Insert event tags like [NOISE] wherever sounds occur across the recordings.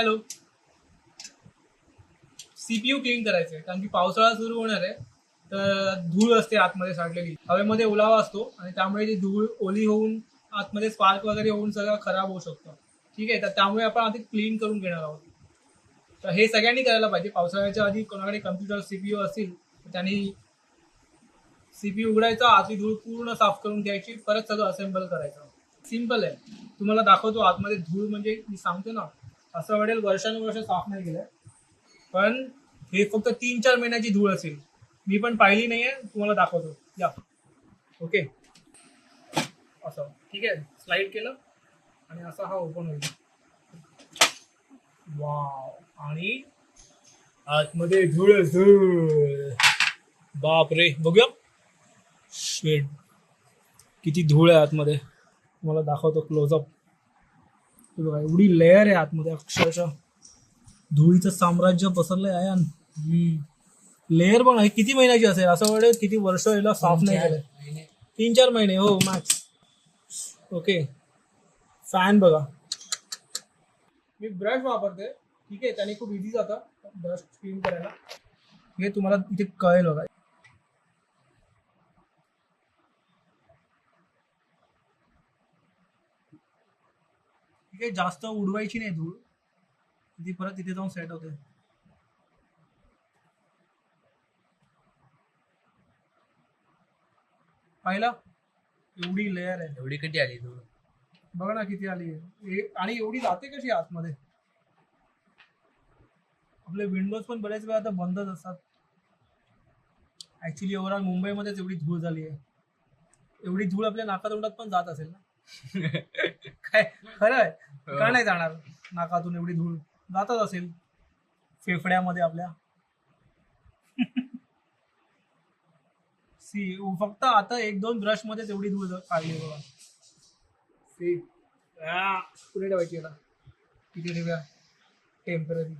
Hello CPU clean करायचं आहे कारण की पावसाळा सुरू होणार आहे तर धूळ असते आतमध्ये साठलेली. हवेमध्ये ओलावा असतो आणि त्यामुळे ती धूळ ओली होऊन आतमध्ये स्पार्क वगैरे होऊन सगळं खराब होऊ शकतो. ठीक आहे? तर त्यामुळे आपण आधी क्लीन करून घेणार आहोत. तर हे सगळ्यांनी करायला पाहिजे. पावसाळ्याच्या आधी कोणाकडे कम्प्युटर सीपीयू असतील त्यांनी सीपीयू उघडायचा आधी धूळ पूर्ण साफ करून घ्यायची परत सगळं असेंबल करायचं. सिंपल आहे. तुम्हाला दाखवतो आतमध्ये धूळ म्हणजे मी सांगतो ना असं वाटेल वर्षानुवर्ष साफ नाही केलंय पण हे फक्त तीन चार महिन्याची धूळ असेल. मी पण पाहिली नाहीये तुम्हाला दाखवतो. या. ओके असं. ठीक आहे. स्लाइड केलं. आणि असा हा ओपन होईल. वाव आणि आतमध्ये धूळ धूळ. बाप रे बघूया. शेड किती धूळ आहे आतमध्ये. तुम्हाला दाखवतो क्लोजअप बघा एवढी लेअर आहे आतमध्ये अक्षरशः. धुळीचं साम्राज्य पसरलंय आयान. लेअर पण आहे किती महिन्याची असेल? असं वाटेल किती वर्ष याला साफ नाही केलंय तीन चार महिने हो मॅक्स ओके फॅन बघा. मी ब्रश वापरते ठीक आहे त्याने खूप इझी जातं ब्रश क्लीन करायला. हे तुम्हाला इथे कळेल बघा. आहे जास्त उडवायची नाही धूळ. ती परत तिथे जाऊन सेट होते. पाहिला? एवढी लेअर आहे. एवढी कधी आली तू बघा ना किती आली आहे. आणि एवढी जाते कशी आतमध्ये? आपले विंडोज पण बरेच वेळा आता बंदच असतात. ऍक्च्युली ओव्हरऑल मुंबईमध्येच एवढी धूळ झाली आहे. एवढी धूळ आपल्या नाकातोंडात पण जात असेल ना? काय? खरं आहे का नाही जाणार? नाकातून एवढी धूळ जातच असेल. फेफड्यामध्ये आपल्या. सी फक्त आता एक दोन ब्रश मध्येच एवढी धूळ काढली बघा. सी आ, कुठे ठेवायची ठेवूया. टेंपररी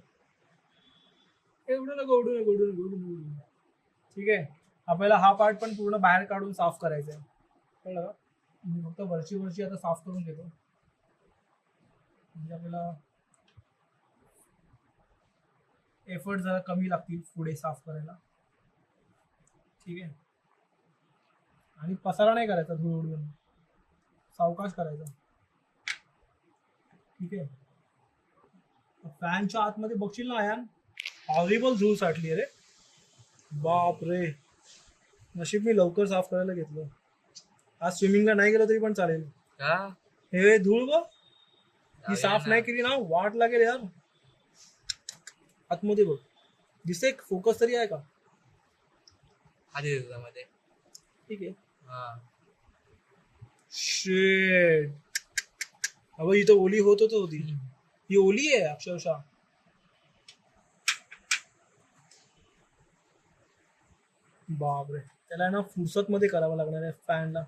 एवढं नको उडू नको उडू नको. ठीक आहे. आपल्याला हा पार्ट पण पूर्ण बाहेर काढून साफ करायचा आहे कळलं का? मी फक्त वरची वरची आता साफ करून घेतो. म्हणजे आपल्याला एफर्ट जरा कमी लागतील पुढे साफ करायला. ठीक आहे? आणि पसारा नाही करायचा धूळ उडवून. सावकाश करायचा. ठीक आहे? फॅनच्या आतमध्ये बघशील ना यान हॉरिबल धूळ साठली रे. बाप रे नशीब मी लवकर साफ करायला घेतलं. आज स्विमिंगला नाही गेलं तरी पण चालेल. का? हे धूळ ग. ही साफ नाही केली ना वाट लागेल यार. आतमध्ये बघ. दिसते फोकस तरी आहे का? आधी मध्ये. ठीक आहे. हा. शेट अगं इथं ओली होत होत होती. ही ओली आहे अक्षरशः. बापरे. त्याला ना फुरसत मध्ये करावं लागणार आहे फॅनला.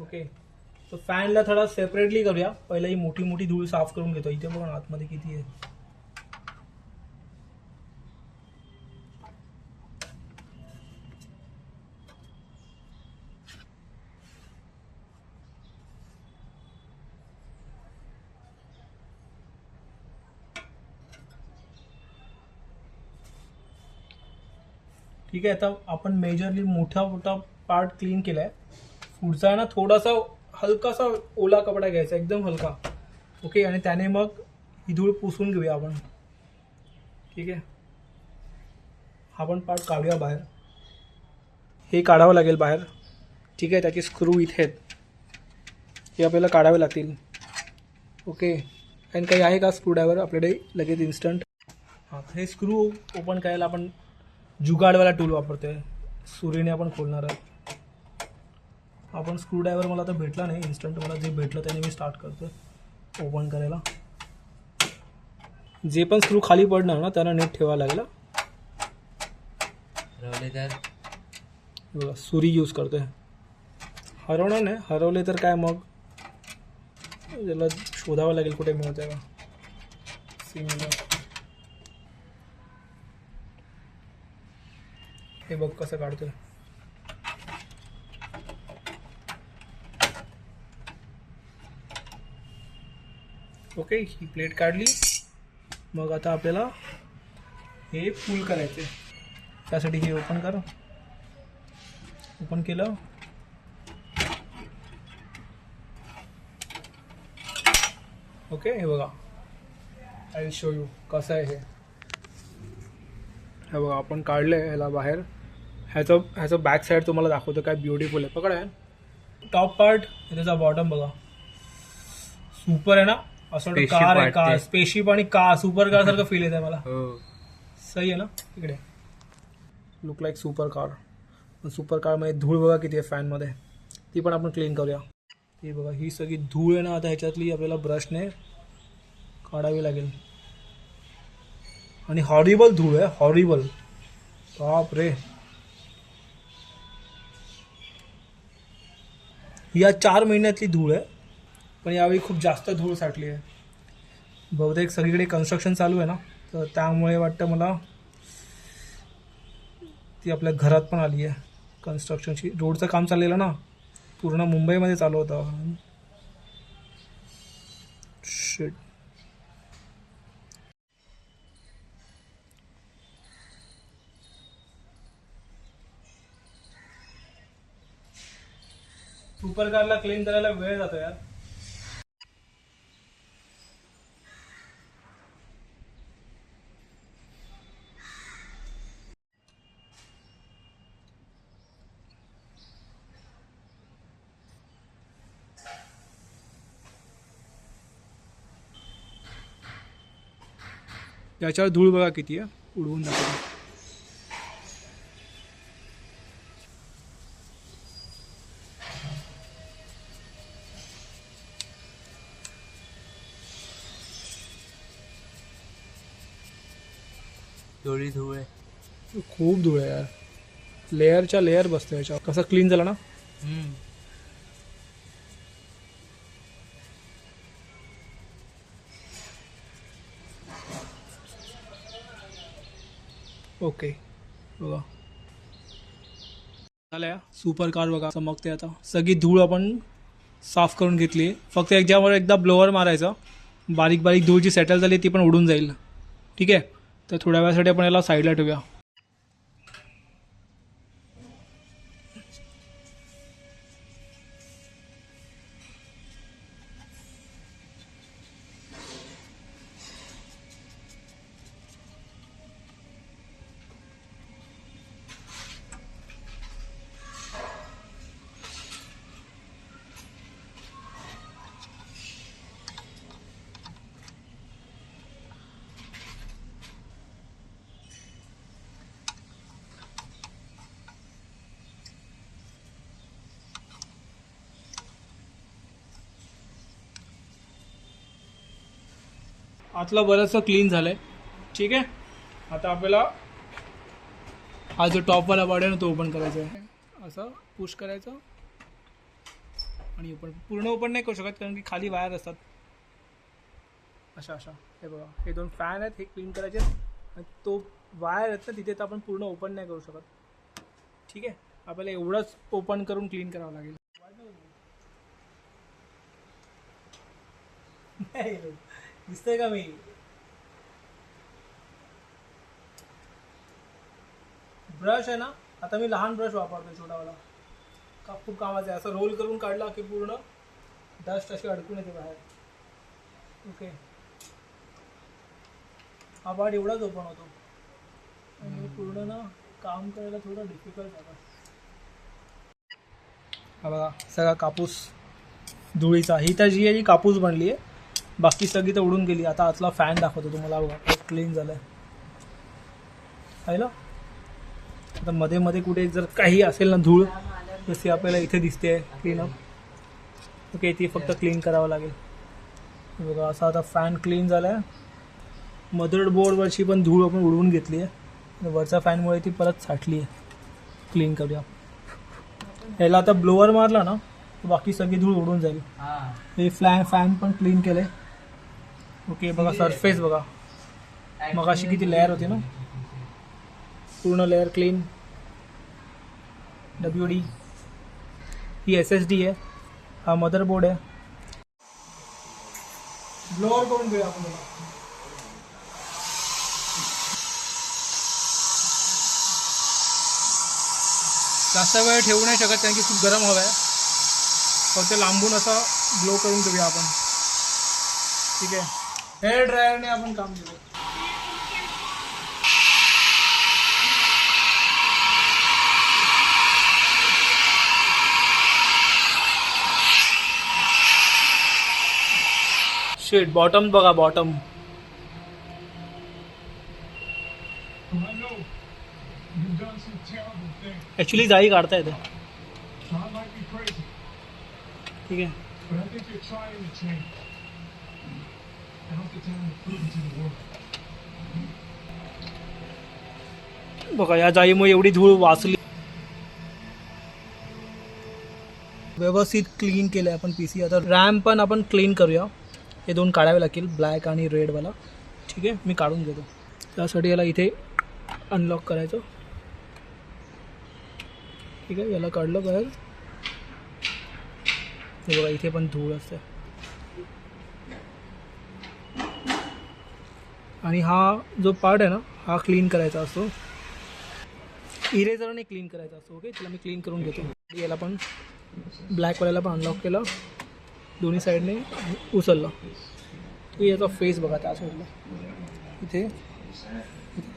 ओके तर फॅनला थोडा सेपरेटली करूया. पहिला ही मोठी मोठी धूळ साफ करून घेतो. इथे बघा आतमध्ये किती आहे. ठीक आहे आता आपण मेजरली मोठा मोठा पार्ट क्लीन केलाय. पुढचा आहे ना थोडासा हलकासा ओला कपडा घ्यायचा एकदम हलका. ओके आणि त्याने मग ही धूळ पुसून घेऊया आपण. ठीक आहे? हा पण पार्ट काढूया बाहेर. हे काढावं लागेल बाहेर. ठीक आहे त्याचे स्क्रू इथे आहेत. हे आपल्याला काढावे लागतील. ओके आणि काही आहे का स्क्रूड्रायव्हर आपल्याकडे लगेच इन्स्टंट हां हे स्क्रू ओपन करायला आपण जुगाडवाला टूल वापरतो आहे सुरीने आपण खोलणार आहे आपण स्क्रू ड्रायव्हर मला आता भेटला नाही. इन्स्टंट मला जे भेटलं त्याने मी स्टार्ट करतो ओपन करायला. जे पण स्क्रू खाली पडणार ना त्याला नीट ठेवायला लागला सुरी यूज करतोय. हरवणार नाही. हरवले तर काय मग? त्याला शोधावं लागेल कुठे मिळत आहे का सिंगल हे बघ कसं काढतोय. ओके ही प्लेट काढली. मग आता आपल्याला हे फुल करायचे त्यासाठी हे ओपन कर. ओपन केलं. ओके हे बघा. आय विल शो यू कसं आहे हे. हे बघा आपण काढलं आहे ह्याला बाहेर. ह्याचं ह्याचं बॅक साईड तुम्हाला दाखवतो काय ब्युटिफुल आहे. पकड आहे टॉप पार्ट त्याचा बॉटम बघा. सुपर आहे ना? असं वाटतं Spaceship कार आहे कार वाटते. स्पेसशिप आणि कार सुपर कार सारखं फील येते मला. हो. सही आहे ना? इकडे. लुक लाईक सुपर कार पण सुपर कारमध्ये धूळ बघा किती आहे फॅनमध्ये ती पण आपण क्लीन करूया. ही बघा ही सगळी धूळ आहे ना आता ह्याच्यातली आपल्याला ब्रशने काढावी लागेल. आणि हॉरिबल धूळ आहे हॉरिबल बाप रे. या चार महिन्यातली धूळ आहे. पण यावेळी खूप जास्त धूळ साठली आहे. बहुतेक सगळीकडे कन्स्ट्रक्शन चालू आहे ना? तर त्यामुळे वाटतं मला ती आपल्या घरात पण आली आहे. कन्स्ट्रक्शनची रोडचं काम चाललेलं ना? पूर्ण मुंबईमध्ये चालू होतं. शेट सुपर कारला क्लीन करायला वेळ जातो यार. याच्यावर धूळ बघा किती आहे. उडवून दाखवतो. धूळ आहे. खूप धूळ आहे यार. लेअरच्या लेअर बसतो याच्यावर. कसं क्लीन झालं ना? ओके बघा. झालं सुपर कार बघा चमकते आता. सगळी धूळ आपण साफ करून घेतली फक्त याच्यावर एकदा ब्लोअर मारायचं. बारीक बारीक धूळ जी सेटल झाली ती पण उडून जाईल. ठीक आहे? तर थोड्या वेळासाठी आपण याला साईडला ठेवूया. आतलं बरंचसं क्लीन झालंय. ठीक आहे? आता आपल्याला हा जो टॉपवाला बॉडी आहे ना तो ओपन करायचा आहे. असं पुश करायचं. आणि ओपन पूर्ण ओपन नाही करू शकत कारण की खाली वायर असतात. अशा अशा. हे बघा. हे दोन फॅन आहेत हे क्लीन करायचे. आहेत. आणि तो वायर आहेत ना तिथे तर आपण पूर्ण ओपन नाही करू शकत. ठीक आहे? आपल्याला एवढंच ओपन करून क्लीन करावं लागेल. [LAUGHS] नाही दिसतंय का मी? ब्रश आहे ना? आता मी लहान ब्रश वापरतो छोटावाला. का खूप कामाचं आहे असं रोल करून काढला की पूर्ण डस्ट अशी अडकून येते बाहेर. ओके हा पार्ट एवढाच ओपन होतो. आणि पूर्ण ना काम करायला थोडं डिफिकल्ट झालं. हा बघा सगळा कापूस धुळीचा. ही तर जी आहे जी कापूस बनली आहे बाकी सगळी तर उडून गेली. आता आतला फॅन दाखवतो तुम्हाला. बघा क्लीन झालाय. पाहिलं? आता मध्ये मध्ये कुठे जर काही असेल ना धूळ जशी आपल्याला इथे दिसते क्लीनअप ओके ती फक्त क्लीन करावं लागेल. बघा असा आता फॅन क्लीन झाला आहे मदर बोर्डवरची पण धूळ आपण उडवून घेतली आहे वरच्या फॅनमुळे ती परत साठली आहे क्लीन करूया. याला आता ब्लोअर मारला ना बाकी सगळी धूळ उडून जाईल. हा. हे फ्लॅन फॅन पण क्लीन केले ओके, बघा सरफेस बघा. मग अशी किती लेअर होती ना? पूर्ण लेअर क्लीन डब्ल्यू डी ही एस एस डी आहे. हा मदरबोर्ड आहे. ब्लोअर करून घेऊया आपण जास्त वेळ ठेवू नाही शकत कारण की खूप गरम हवं आहे. फक्त लांबून असा ग्लो करून घेऊया आपण. ठीक आहे? हेअर ड्रायरने आपण काम बॉटम बगा बॉटम एक्चुअली जाई काढता येते ठीक आहे बघा या जाईमुळे एवढी धूळ वाचली. व्यवस्थित क्लीन केलं आपण पी सी आता रॅम पण आपण क्लीन करूया. हे दोन काढावे लागतील ब्लॅक आणि रेडवाला ठीक आहे मी काढून घेतो. त्यासाठी याला इथे अनलॉक करायचं. ठीक आहे याला काढलं बाहेर. हे बघा इथे पण धूळ असते. आणि हा जो पार्ट आहे ना हा क्लीन करायचा असतो. इरेझरने क्लीन करायचा असतो ओके त्याला मी क्लीन करून घेतो. याला पण ब्लॅकवाल्याला पण अनलॉक केलं. दोन्ही साईडने उचललं. तो याचा फेस बघा त्या साईडला इथे.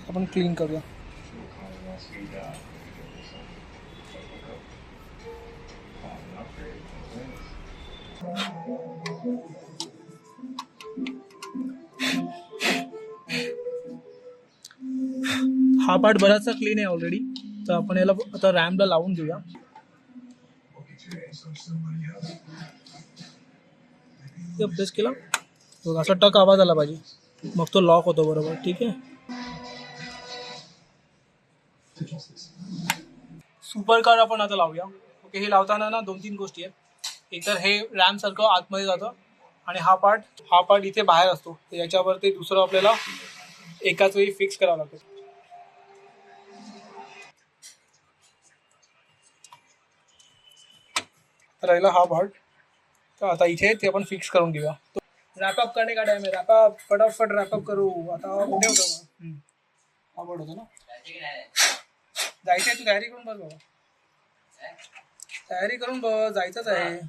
आपण क्लीन करूया. हा पार्ट बराचसा क्लीन आहे ऑलरेडी तर आपण याला आता रॅमला लावून देऊया अभ्यास केला? बघ असा टक आवाज आला पाहिजे. मग तो लॉक होतो बरोबर ठीक आहे? सुपर कार आपण आता लावूया. ओके हे लावताना ना दोन तीन गोष्टी आहेत. एक तर हे रॅम सारखं आतमध्ये जातं आणि हा पार्ट हा पार्ट इथे बाहेर असतो. तर याच्यावर ते दुसरं आपल्याला एकाच वेळी फिक्स करावं लागतं. राहिला हा पार्ट तर आता इथे ते आपण फिक्स करून घेऊया. रॅपअप करणे का टाइम आहे? रॅपअप फटाफट रॅपअप करू. आता कुठे होतो हा बोर्ड होतो ना? जायचंय तू तयारी करून बघ बाबा. तयारी करून बघ जायचंच आहे.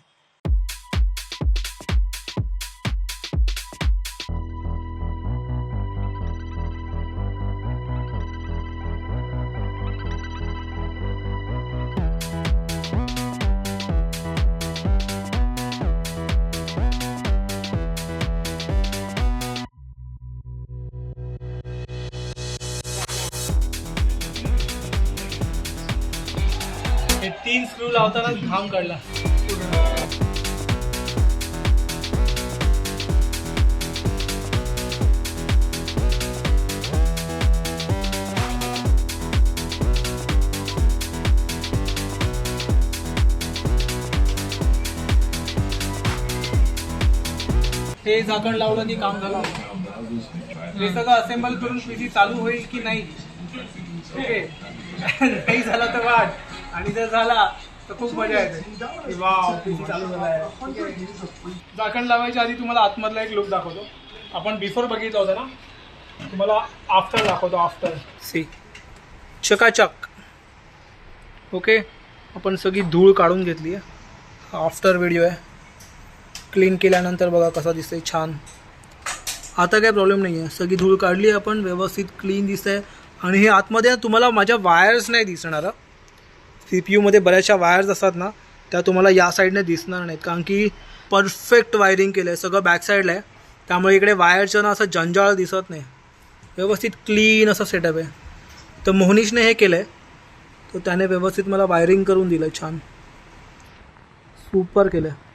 तीन स्क्रू लावताना घाम काढला. हे झाकण लावलं की काम झालं. हे सगळं असेंबल करून पीसी चालू होईल की नाही? ओके [LAUGHS] नाही झालं तर वाट. आणि जर झाला तर खूप मजा येते. की वाव. PC चालू झाला आहे झाकण लावायच्या आधी तुम्हाला आतमधला एक लुक दाखवतो. आपण बिफोर बघितलं होतं ना तुम्हाला आफ्टर दाखवतो आफ्टर सी. चकाचक. ओके आपण सगळी धूळ काढून घेतली आहे. आफ्टर व्हिडिओ आहे. क्लीन केल्यानंतर बघा कसा दिसतंय छान. आता काही प्रॉब्लेम नाही आहे सगळी धूळ काढली आहे आपण व्यवस्थित क्लीन दिसतंय. आणि हे आतमध्ये तुम्हाला माझ्या वायर्स नाही दिसणार सी पी यूमध्ये बऱ्याचशा वायर्स असतात ना त्या तुम्हाला या साईडने दिसणार नाहीत. कारण की परफेक्ट वायरिंग केलं आहे सगळं बॅक साईडला आहे. त्यामुळे इकडे वायरचं ना असं जंजाळ दिसत नाही. व्यवस्थित क्लीन असं सेटअप आहे. तर मोहनीशने हे केलं आहे तर त्याने व्यवस्थित मला वायरिंग करून दिलं छान. सुपर केलं आहे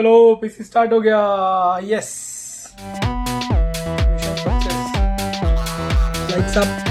चलो पीसी स्टार्ट हो गया. Yes lights up